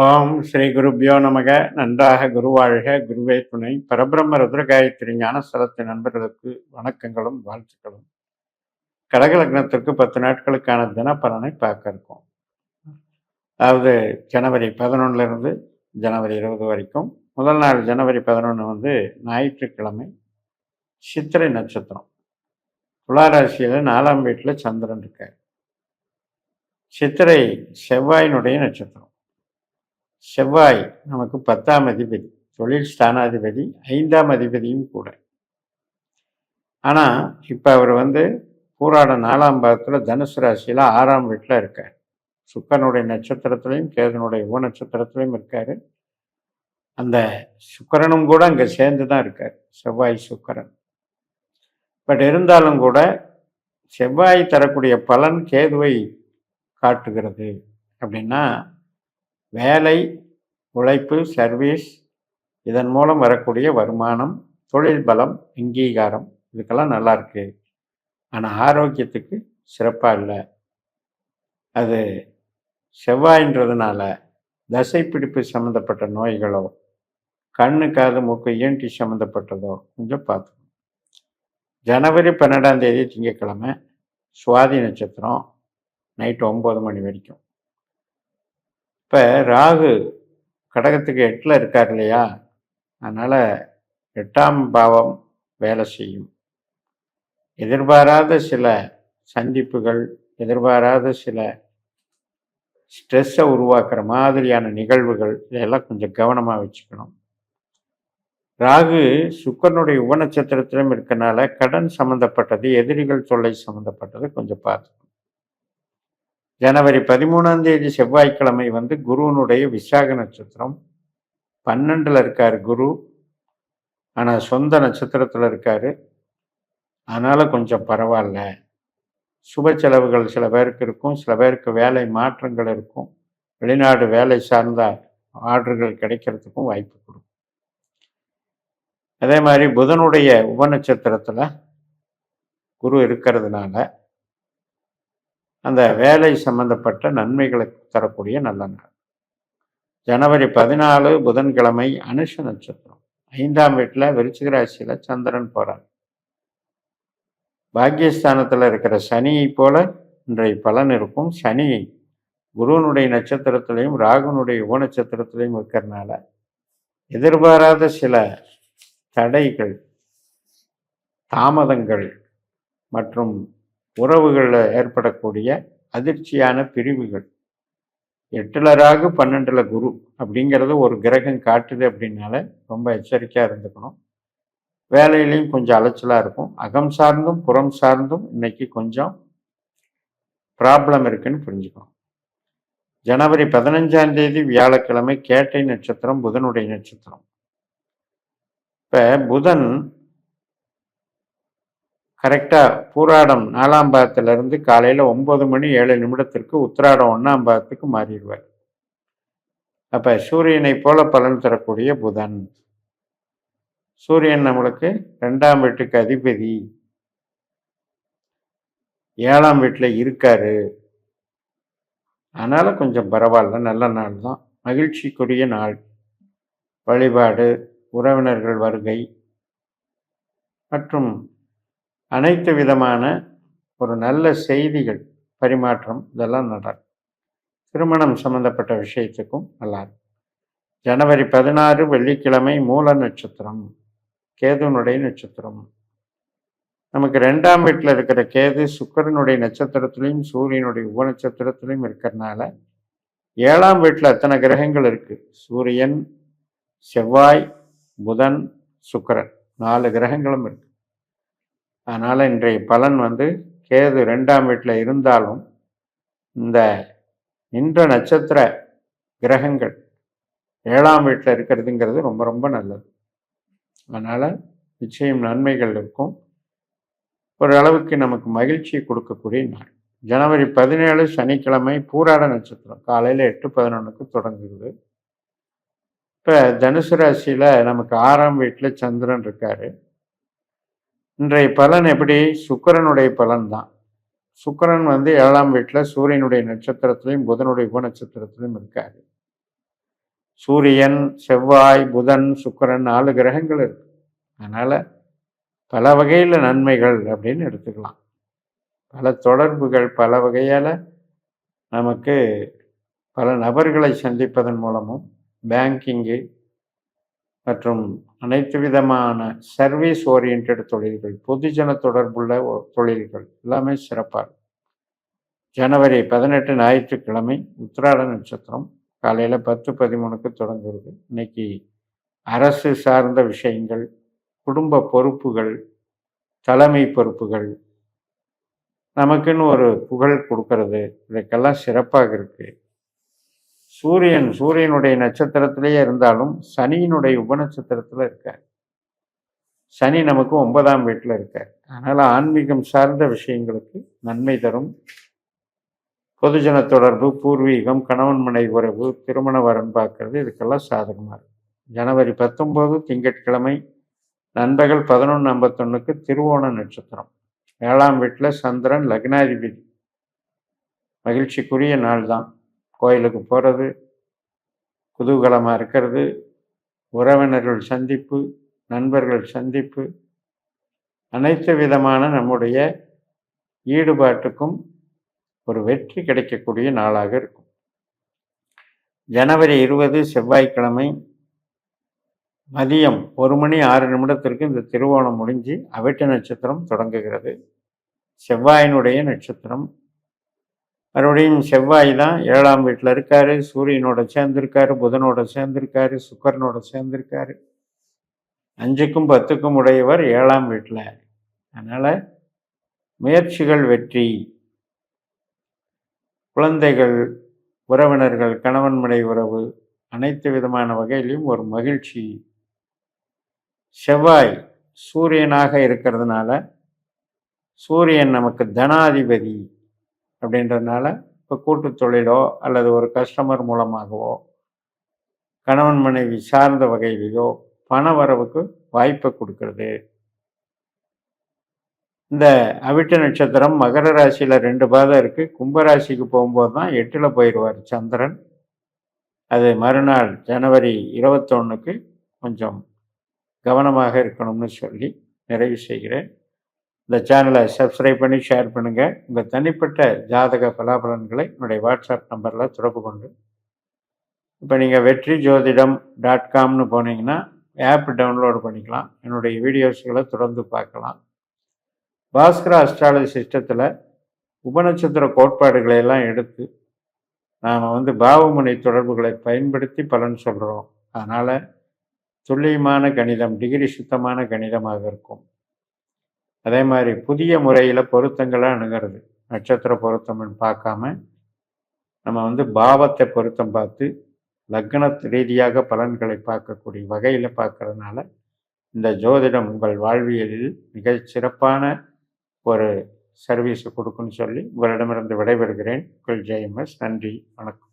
ஓம் ஸ்ரீ குருபியோ நமக. நன்றாக குருவாழ்க குருவே துணை. பரபிரம்ம ருத்ரகாயத்ரி ஞானஸ்தலத்தின் நண்பர்களுக்கு வணக்கங்களும் வாழ்த்துக்களும். கடக லக்னத்திற்கு பத்து நாட்களுக்கான தினப்பலனை பார்க்க இருக்கோம் அதாவது ஜனவரி பதினொன்னுலருந்து ஜனவரி இருபது வரைக்கும். முதல் நாள் ஜனவரி பதினொன்று வந்து ஞாயிற்றுக்கிழமை சித்திரை நட்சத்திரம். துளாராசியில் நாலாம் வீட்டில் சந்திரன் இருக்கார். சித்திரை செவ்வாயினுடைய நட்சத்திரம். செவ்வாய் நமக்கு பத்தாம் அதிபதி தொழில் ஸ்தானாதிபதி ஐந்தாம் அதிபதியும் கூட. ஆனால் இப்போ அவர் வந்து பூராட நாலாம் பாகத்தில் தனுசு ராசியில் ஆறாம் வீட்டில் இருக்கார். சுக்கரனுடைய நட்சத்திரத்திலையும் கேதனுடைய ஓ நட்சத்திரத்திலையும் இருக்கார். அந்த சுக்கரனும் கூட அங்கே சேர்ந்து தான் இருக்கார் செவ்வாய் சுக்கரன். பட் இருந்தாலும் கூட செவ்வாய் தரக்கூடிய பலன் கேதுவை காட்டுகிறது அப்படின்னா வேலை உழைப்பு சர்வீஸ் இதன் மூலம் வரக்கூடிய வருமானம் தொழில் பலம் அங்கீகாரம் இதுக்கெல்லாம் நல்லா இருக்கு. ஆனால் ஆரோக்கியத்துக்கு சிறப்பாக இல்லை. அது செவ்வாயின்றதுனால தசைப்பிடிப்பு சம்மந்தப்பட்ட நோய்களோ கண்ணு காது மூக்கு இஎன்டி சம்மந்தப்பட்டதோ கொஞ்சம் பார்த்துக்கணும். ஜனவரி பன்னெண்டாம் தேதி திங்கட்கிழமை சுவாதி நட்சத்திரம் நைட்டு ஒம்பது மணி வரைக்கும். இப்போ ராகு கடகத்துக்கு எட்டில் இருக்கார் இல்லையா? அதனால் எட்டாம் பாவம் வேலை செய்யும். எதிர்பாராத சில சந்திப்புகள் எதிர்பாராத சில ஸ்ட்ரெஸ்ஸை உருவாக்குற மாதிரியான நிகழ்வுகள் இதெல்லாம் கொஞ்சம் கவனமாக வச்சுக்கணும். ராகு சுக்கரனுடைய உபநட்சத்திரத்திலும் இருக்கனால கடன் சம்மந்தப்பட்டது எதிரிகள் தொல்லை சம்மந்தப்பட்டது கொஞ்சம் பார்த்துக்கணும். ஜனவரி பதிமூணாம் தேதி செவ்வாய்க்கிழமை வந்து குருவனுடைய விசாக நட்சத்திரம். பன்னெண்டில் இருக்கார் குரு. ஆனால் சொந்த நட்சத்திரத்தில் இருக்கார். அதனால் கொஞ்சம் பரவாயில்ல. சுப செலவுகள் சில பேருக்கு இருக்கும். சில பேருக்கு வேலை மாற்றங்கள் இருக்கும். வெளிநாடு வேலை சார்ந்த ஆர்டர்கள் கிடைக்கிறதுக்கும் வாய்ப்பு கொடுக்கும். அதே மாதிரி புதனுடைய உபநட்சத்திரத்தில் குரு இருக்கிறதுனால அந்த வேலை சம்பந்தப்பட்ட நன்மைகளை தரக்கூடிய நல்ல நாள் ஜனவரி பதினாலு புதன்கிழமை அனுஷ நட்சத்திரம். ஐந்தாம் வீட்டில் விருச்சிக ராசியில் சந்திரன் போகிறார் பாக்கியஸ்தானத்தில் இருக்கிற சனியை போல இன்றைய பலன் இருக்கும். சனி குருவனுடைய நட்சத்திரத்திலையும் ராகுனுடைய உப நட்சத்திரத்திலையும் இருக்கிறனால எதிர்பாராத சில தடைகள் தாமதங்கள் மற்றும் உறவுகளில் ஏற்படக்கூடிய அதிர்ச்சியான பிரிவுகள். எட்டுலராக பன்னெண்டுல குரு அப்படிங்கிறது ஒரு கிரகம் காட்டுது அப்படின்னால ரொம்ப எச்சரிக்கையாக இருந்துக்கணும். வேலையிலையும் கொஞ்சம் அலைச்சலாக இருக்கும். அகம் சார்ந்தும் புறம் சார்ந்தும் இன்னைக்கு கொஞ்சம் ப்ராப்ளம் இருக்குன்னு புரிஞ்சுக்கணும். ஜனவரி பதினஞ்சாம் தேதி வியாழக்கிழமை கேட்டை நட்சத்திரம் புதனுடைய நட்சத்திரம். இப்போ புதன் கரெக்டாக பூராடம் நாலாம் பாகத்திலிருந்து காலையில் ஒம்பது மணி ஏழு நிமிடத்திற்கு உத்திராடம் ஒன்றாம் பாகத்துக்கு மாறிடுவார். அப்போ சூரியனை போல பலன் தரக்கூடிய புதன். சூரியன் நம்மளுக்கு ரெண்டாம் வீட்டுக்கு அதிபதி. ஏழாம் வீட்டில் இருக்காரு. அதனால் கொஞ்சம் பரவாயில்ல நல்ல நாள் தான். மகிழ்ச்சிக்குரிய நாள். வழிபாடு உறவினர்கள் வருகை மற்றும் அனைத்து விதமான ஒரு நல்ல செய்திகள் பரிமாற்றம் இதெல்லாம் நடக்கும். திருமணம் சம்பந்தப்பட்ட விஷயத்துக்கும் நல்லா ஜனவரி பதினாறு வெள்ளிக்கிழமை மூல நட்சத்திரம் கேதுனுடைய நட்சத்திரம். நமக்கு ரெண்டாம் வீட்டில் இருக்கிற கேது சுக்கரனுடைய நட்சத்திரத்திலையும் சூரியனுடைய உப நட்சத்திரத்திலையும் இருக்கிறனால ஏழாம் வீட்டில் அத்தனை கிரகங்கள் இருக்குது சூரியன் செவ்வாய் புதன் சுக்கரன். நாலு கிரகங்களும் இருக்கு. அதனால் இன்றைய பலன் வந்து கேது ரெண்டாம் வீட்டில் இருந்தாலும் இந்த நின்ற நட்சத்திர கிரகங்கள் ஏழாம் வீட்டில் இருக்கிறதுங்கிறது ரொம்ப ரொம்ப நல்லது. அதனால் நிச்சயம் நன்மைகள் இருக்கும். ஒரு அளவுக்கு நமக்கு மகிழ்ச்சியை கொடுக்கக்கூடிய நாள். ஜனவரி பதினேழு சனிக்கிழமை பூராட நட்சத்திரம். காலையில் எட்டு பதினொன்றுக்கு தொடங்குது. இப்போ தனுசு ராசியில் நமக்கு ஆறாம் வீட்டில் சந்திரன் இருக்காரு. இன்றைய பலன் எப்படி? சுக்கரனுடைய பலன் தான் சுக்கரன் வந்து ஏழாம் வீட்டில் சூரியனுடைய நட்சத்திரத்திலையும் புதனுடைய உப நட்சத்திரத்திலையும் இருக்காரு. சூரியன் செவ்வாய் புதன் சுக்கிரன் நாலு கிரகங்கள் இருக்கு. அதனால் பல வகையில் நன்மைகள் அப்படின்னு எடுத்துக்கலாம். பல தொடர்புகள் பல வகையால் நமக்கு பல நபர்களை சந்திப்பதன் மூலமும் பேங்கிங்கு மற்றும் அனைத்து விதமான சர்வீஸ் ஓரியன்ட் தொழில்கள் பொதுஜன தொடர்புள்ள தொழில்கள் எல்லாமே சிறப்பாக இருக்கும். ஜனவரி பதினெட்டு ஞாயிற்றுக்கிழமை உத்திராட நட்சத்திரம் காலையில் பத்து பதிமூணுக்கு தொடங்குறது இன்னைக்கு அரசு சார்ந்த விஷயங்கள் குடும்ப பொறுப்புகள் தலைமை பொறுப்புகள் நமக்குன்னு ஒரு புகழ் கொடுக்கறது இதுக்கெல்லாம் சிறப்பாக இருக்குது சூரியன் சூரியனுடைய நட்சத்திரத்திலேயே இருந்தாலும் சனியினுடைய உபநட்சத்திரத்தில் இருக்கார். சனி நமக்கு ஒன்பதாம் வீட்டில் இருக்கார். அதனால் ஆன்மீகம் சார்ந்த விஷயங்களுக்கு நன்மை தரும். பொதுஜன தொடர்பு பூர்வீகம் கணவன் மனை உறவு திருமண வரன் பார்க்கறது இதுக்கெல்லாம் சாதகமாக இருக்கும். ஜனவரி பத்தொம்போது திங்கட்கிழமை நண்பகல் பதினொன்று ஐம்பத்தொன்னுக்கு திருவோண நட்சத்திரம். ஏழாம் வீட்டில் சந்திரன் லக்னாதிபதி. மகிழ்ச்சிக்குரிய நாள் தான் கோயிலுக்கு போகிறது குதூகலமாக இருக்கிறது உறவினர்கள் சந்திப்பு நண்பர்கள் சந்திப்பு அனைத்து விதமான நம்முடைய ஈடுபாட்டுக்கும் ஒரு வெற்றி கிடைக்கக்கூடிய நாளாக இருக்கும். ஜனவரி இருபது செவ்வாய்க்கிழமை மதியம் ஒரு மணி ஆறு நிமிடத்திற்கு இந்த திருவோணம் முடிஞ்சு அவிட்ட நட்சத்திரம் தொடங்குகிறது. செவ்வாயினுடைய நட்சத்திரம் மறுபடியும் செவ்வாய் தான் ஏழாம் வீட்டில் இருக்காரு சூரியனோட சேர்ந்திருக்காரு புதனோட சேர்ந்திருக்காரு சுக்கரனோட சேர்ந்திருக்காரு. அஞ்சுக்கும் பத்துக்கும் உடையவர் ஏழாம் வீட்டில் அதனால் முயற்சிகள் வெற்றி. குழந்தைகள் உறவினர்கள் கணவன் மனை உறவு அனைத்து விதமான வகையிலும் ஒரு மகிழ்ச்சி. செவ்வாய் சூரியனாக இருக்கிறதுனால சூரியன் நமக்கு தனாதிபதி. அப்படின்றதுனால இப்போ கூட்டுத் தொழிலோ அல்லது ஒரு கஸ்டமர் மூலமாகவோ கணவன் மனைவி சார்ந்த வகையிலையோ பண வரவுக்கு வாய்ப்பை கொடுக்கறது. இந்த அவிட்ட நட்சத்திரம் மகர ராசியில் ரெண்டு பாதம் இருக்குது கும்பராசிக்கு போகும்போது தான் எட்டில் போயிடுவார் சந்திரன். அது மறுநாள் ஜனவரி இருபத்தொன்னுக்கு கொஞ்சம் கவனமாக இருக்கணும்னு சொல்லி நிறைவு செய்கிறேன். இந்த சேனலை சப்ஸ்கிரைப் பண்ணி ஷேர் பண்ணுங்கள் உங்கள் தனிப்பட்ட ஜாதக பலாபலன்களை என்னுடைய வாட்ஸ்அப் நம்பரில் தொடர்பு கொண்டு. இப்போ நீங்கள் வெற்றி ஜோதிடம் டாட் காம்னு போனீங்கன்னா ஆப் டவுன்லோடு பண்ணிக்கலாம். என்னுடைய வீடியோஸ்களை தொடர்ந்து பார்க்கலாம். பாஸ்கர அஸ்ட்ராலஜி சிஸ்டத்தில் உபநட்சத்திர கோட்பாடுகளை எல்லாம் எடுத்து நாம் வந்து பாவமுனை தொடர்புகளை பயன்படுத்தி பலன் சொல்கிறோம் அதனால் துல்லியமான கணிதம் டிகிரி சுத்தமான கணிதமாக இருக்கும். அதே மாதிரி புதிய முறையில் பொருத்தங்களை அணுகிறது நட்சத்திர பொருத்தம்னு பார்க்காம நம்ம வந்து பாவத்தை பொருத்தம் பார்த்து லக்ன ரீதியாக பலன்களை பார்க்கக்கூடிய வகையில் பார்க்கறதுனால இந்த ஜோதிடம் உங்கள் வாழ்வியலில் மிக சிறப்பான ஒரு சர்வீஸை கொடுக்குன்னு சொல்லி உங்களிடமிருந்து விடைபெறுகிறேன். உங்கள் ஜெயமஸ் நன்றி. வணக்கம்.